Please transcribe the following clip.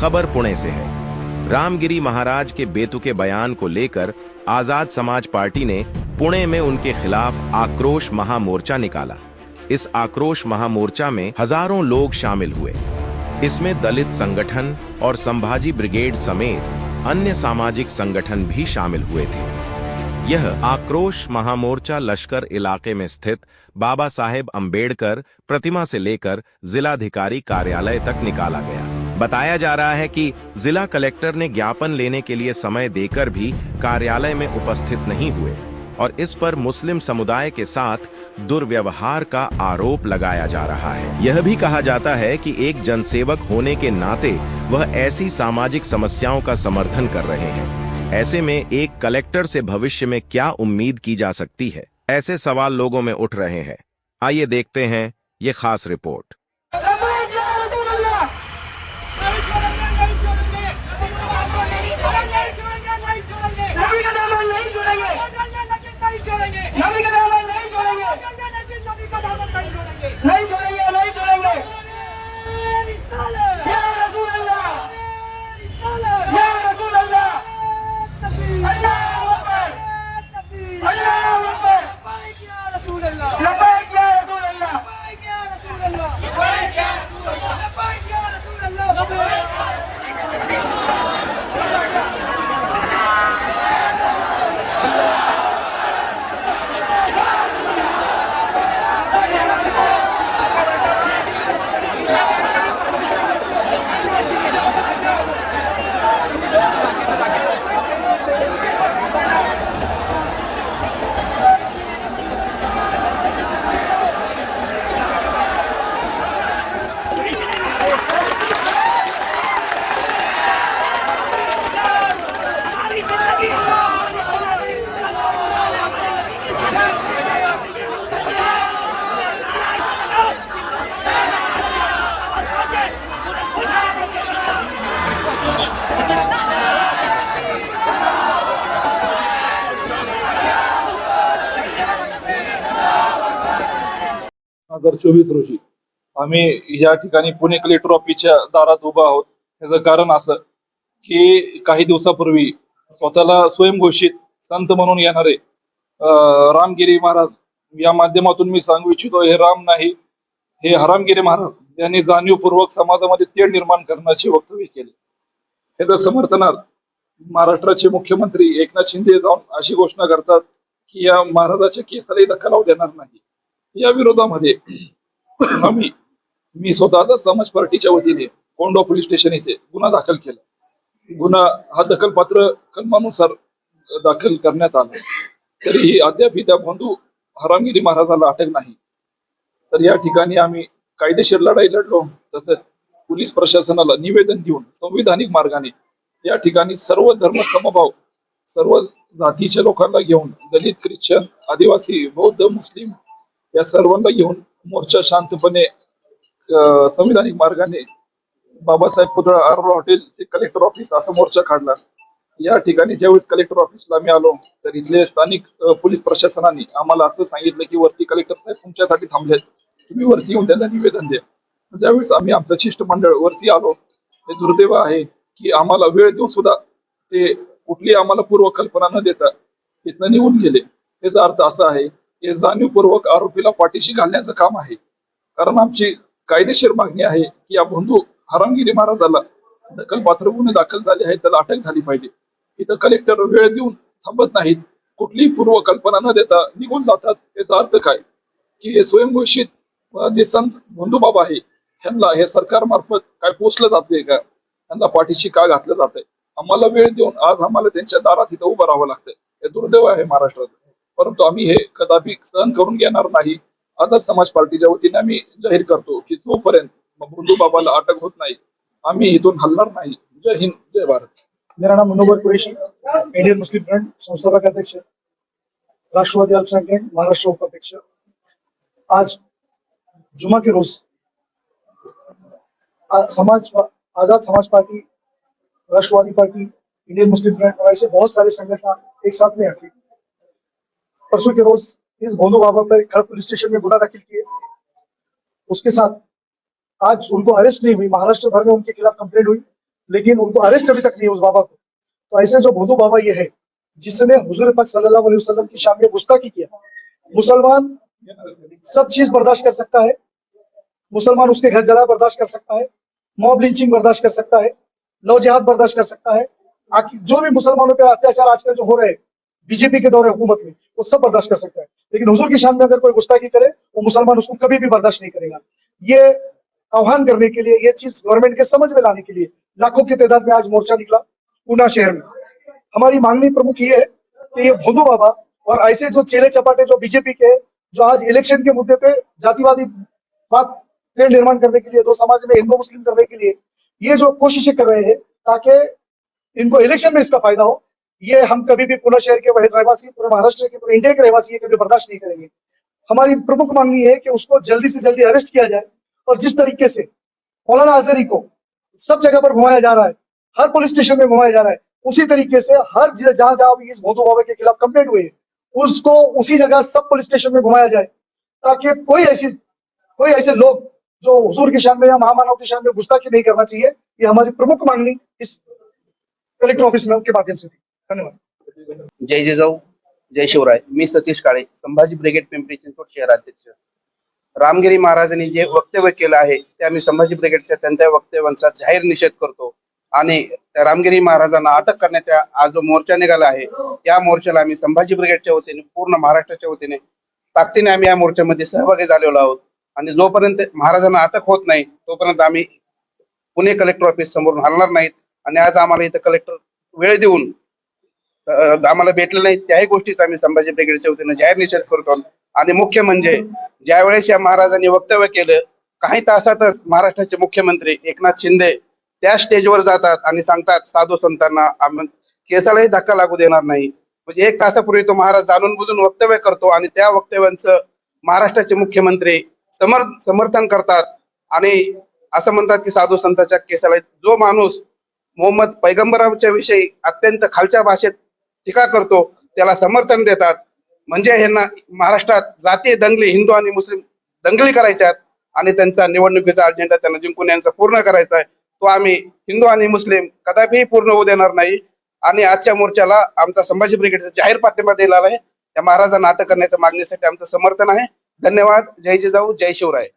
खबर पुणे से है। रामगिरी महाराज के बेतुके बयान को लेकर आज़ाद समाज पार्टी ने पुणे में उनके खिलाफ आक्रोश महामोर्चा निकाला। इस आक्रोश महामोर्चा में हज़ारों लोग शामिल हुए। इसमें दलित संगठन और संभाजी ब्रिगेड समेत अन्य सामाजिक संगठन भी शामिल हुए थे। यह आक्रोश महामोर्चा लश्कर इलाके में स्थित बाबा साहेब अंबेडकर प्रतिमा से लेकर जिलाधिकारी कार्यालय तक निकाला गया। बताया जा रहा है कि जिला कलेक्टर ने ज्ञापन लेने के लिए समय देकर भी कार्यालय में उपस्थित नहीं हुए और इस पर मुस्लिम समुदाय के साथ दुर्व्यवहार का आरोप लगाया जा रहा है। यह भी कहा जाता है कि एक जनसेवक होने के नाते वह ऐसी सामाजिक समस्याओं का समर्थन कर रहे हैं। ऐसे में एक कलेक्टर से भविष्य में क्या उम्मीद की जा सकती है? ऐसे सवाल लोगों में उठ रहे हैं। आइए देखते हैं ये खास रिपोर्ट। हजार चोवीस रोजी. आम्ही या ठिकाणी पुणे कलेक्टर ट्रॉफीच्या दारात उभा आहोत. त्याचं कारण असं की काही दिवसापूर्वी स्वतःला स्वयंघोषित संत म्हणून येणारे रामगिरी महाराज. या माध्यमातून मी सांगू इच्छितो हे राम नाही हे हरामगिरी महाराज. यांनी जाणीवपूर्वक समाजामध्ये तेढ निर्माण करण्याचे वक्तव्य केले. ह्याचं समर्थनार्थ महाराष्ट्राचे मुख्यमंत्री एकनाथ शिंदे जाऊन अशी घोषणा करतात की या महाराजाच्या केसालाही धक्का लावू देणार नाही. या विरोधामध्ये आम्ही मी स्वतःचा समाज पार्टीच्या वतीने कोंडो पोलीस स्टेशन येथे गुन्हा दाखल केला. गुन्हा हा दखलपात्र कलमानुसार दाखल करण्यात आला. तरीही अद्याप त्या बंधू हरामगिरी महाराजाला अटक नाही. तर या ठिकाणी आम्ही कायदेशीर लढाई लढलो. तसंच पोलीस प्रशासनाला निवेदन देऊन संविधानिक मार्गाने या ठिकाणी सर्व धर्म समभाव सर्व जातीच्या लोकांना घेऊन दलित ख्रिश्चन आदिवासी बौद्ध मुस्लिम या सर्वांना घेऊन मोर्चा शांतपणे संविधानिक मार्गाने बाबासाहेब पुतळा आरोरा हॉटेल ते कलेक्टर ऑफिस असा मोर्चा काढला. या ठिकाणी ज्यावेळेस कलेक्टर ऑफिसला आम्ही आलो तर इथले स्थानिक पोलीस प्रशासनाने आम्हाला असं सांगितलं की वरती कलेक्टर साहेब तुमच्यासाठी थांबले तुम्ही वरती येऊन त्यांना निवेदन द्या. ज्यावेळेस आम्ही आमचं शिष्टमंडळ वरती आलो हे दुर्दैव आहे की आम्हाला वेळ देऊन सुद्धा ते कुठली आम्हाला पूर्वकल्पना न देता इथनं निघून गेले. याचा अर्थ असा आहे हे जाणीवपूर्वक आरोपीला पाठीशी घालण्याचं काम आहे. कारण आमची कायदेशीर मागणी आहे की या बंधू हरामगिरी महाराजाला दखलपात्र गुन्हे दाखल झाले आहेत त्याला अटक झाली पाहिजे. इथं कलेक्टर वेळ देऊन थांबत नाहीत. कुठलीही पूर्वकल्पना न देता निघून जातात. याचा अर्थ काय? की हे स्वयंघोषित निसंत जे बंधू बाबा आहे. त्यांना हे सरकार मार्फत काय पोचलं जाते का? त्यांना पाठीशी का घातलं जातंय? आम्हाला वेळ देऊन आज आम्हाला त्यांच्या दारात इथं उभं राहावं लागतंय. हे दुर्दैव आहे महाराष्ट्रात परंतु आम्ही हे कदापि सहन करून घेणार नाही. आझाद समाज पार्टीच्या वतीने आम्ही जाहीर करतो की जोपर्यंत बंधू बाबाला अटक होत नाही आम्ही इथून हलणार नाही. जय हिंद जय भारत. मेरा नाम Manohar Qureshi Indian Muslim Front संस्थापक अध्यक्ष राष्ट्रवादी अल्पसंख्यक महाराष्ट्र उपाध्यक्ष आज जुमा के रोज समाज Azad Samaj party Rashtravadi party Indian Muslim Front और ऐसे बहुत सारे संगठन एक साथ में आके परसों के रोज इस भोंदू बाबा पर खड़ पुलिस स्टेशन में गुना दाखिल किए। उसके साथ आज उनको अरेस्ट नहीं हुई। महाराष्ट्र भर में उनके खिलाफ कंप्लेंट हुई, लेकिन उनको अरेस्ट अभी तक नहीं उस बाबा को। तो ऐसे जो भोदू बाबा ये है, जिसने हुजूर पाक सल्लल्लाहु अलैहि वसल्लम की शाम में गुस्ताखी किया, मुसलमान सब चीज़ बर्दाश्त कर सकता है। मुसलमान उसके घर जला बर्दाश्त कर सकता है मॉब लिंचिंग बर्दाश्त कर सकता है लव जिहाद बर्दाश्त कर सकता है। आखिर जो भी मुसलमानों पर अत्याचार आजकल जो हो रहे हैं बीजेपी के दौरे हुकूमत में, वो सब बर्दाश्त कर सकता है। लेकिन हुजूर की शान में अगर कोई गुस्ताखी करे, वो मुसलमान उसको कभी भी बर्दाश्त नहीं करेगा। ये आह्वान करने के लिए, ये चीज़ गवर्नमेंट के समझ में लाने के लिए, लाखों की तादाद में आज मोर्चा निकला ऊना शहर में। हमारी मांगनी प्रमुख ये है कि ये भोदू बाबा और ऐसे जो चेले चपाटे जो बीजेपी के, जो आज इलेक्शन के मुद्दे पे जातिवादी बात ट्रेंड निर्माण करने के लिए दो समाज में हिंदू मुस्लिम करने के लिए, ये जो कोशिशें कर रहे हैं ताकि इनको इलेक्शन में इसका फ़ायदा हो ये हम कभी भी पुणे शहर के रहवासी पूरे महाराष्ट्र के पूरे इंडिया के रहवासी ये कभी बर्दाश्त नहीं करेंगे। हमारी प्रमुख मांगनी है कि उसको जल्दी से जल्दी अरेस्ट किया जाए और जिस तरीके से मौलाना अजहरी को सब जगह पर घुमाया जा रहा है, हर पुलिस स्टेशन में घुमाया जा रहा है, उसी तरीके से हर जहाँ जहाँ इस भोदू बाबा के खिलाफ कंप्लेंट हुई है, उसको उसी जगह सब पुलिस स्टेशन में घुमाया जाए, ताकि कोई ऐसी, कोई ऐसे लोग जो हजूर की शान में या महामानव की शान में गुस्ताखी नहीं करना चाहिए, ये हमारी प्रमुख मांगनी इस कलेक्टर ऑफ़िस में के माध्यम से थी। धन्यवाद. जय जिजाऊ जय शिवराय. मी सतीश काळे संभाजी ब्रिगेड पिंपरी चिंचवड शहराध्यक्ष रामगिरी महाराजांनी जे वक्तव्य केलं आहे ते आम्ही संभाजी ब्रिगेडच्या त्यांच्या वक्तव्यांचा जाहीर निषेध करतो. आणि रामगिरी महाराजांना अटक करण्याचा आज जो मोर्चा निघाला आहे त्या मोर्चाला आम्ही संभाजी ब्रिगेडच्या वतीने पूर्ण महाराष्ट्राच्या वतीने ताकदीने आम्ही या मोर्चामध्ये सहभागी झालेलो आहोत. आणि जोपर्यंत महाराजांना अटक होत नाही तोपर्यंत आम्ही पुणे कलेक्टर ऑफिस समोरून हलणार नाहीत. आणि आज आम्हाला इथं कलेक्टर वेळ देऊन आम्हाला भेटलं नाही. त्याही गोष्टीचा आम्ही संभाजी ब्रिगेडच्या वतीनं जाहीर निषेध करतो. आणि मुख्य म्हणजे ज्यावेळेस या महाराजांनी वक्तव्य केलं काही तासातच महाराष्ट्राचे मुख्यमंत्री एकनाथ शिंदे त्या स्टेजवर जातात आणि सांगतात साधू संतांना आम्ही केसालाही धक्का लागू देणार नाही. म्हणजे एक तासापूर्वी तो महाराज जाणून बुजून वक्तव्य करतो आणि त्या वक्तव्यांचं महाराष्ट्राचे मुख्यमंत्री समर समर्थन करतात. आणि असं म्हणतात की साधू संतांच्या केसाला जो माणूस मोहम्मद पैगंबराच्या विषयी अत्यंत खालच्या भाषेत टीका करतो त्याला समर्थन देतात. म्हणजे ह्यांना महाराष्ट्रात जातीय दंगली हिंदू आणि मुस्लिम दंगली करायच्यात आणि त्यांचा निवडणुकीचा अजेंडा त्यांना जिंकून यांचा पूर्ण करायचा आहे. तो आम्ही हिंदू आणि मुस्लिम कदापिही पूर्ण होऊ देणार नाही. आणि आजच्या मोर्चाला आमचा संभाजी ब्रिगेडचा जाहीर पाठिंबा दिला आहे. त्या महाराजांना अटक करण्याच्या मागणीसाठी आमचं समर्थन आहे. धन्यवाद. जय जिजाऊ. जय शिवराय.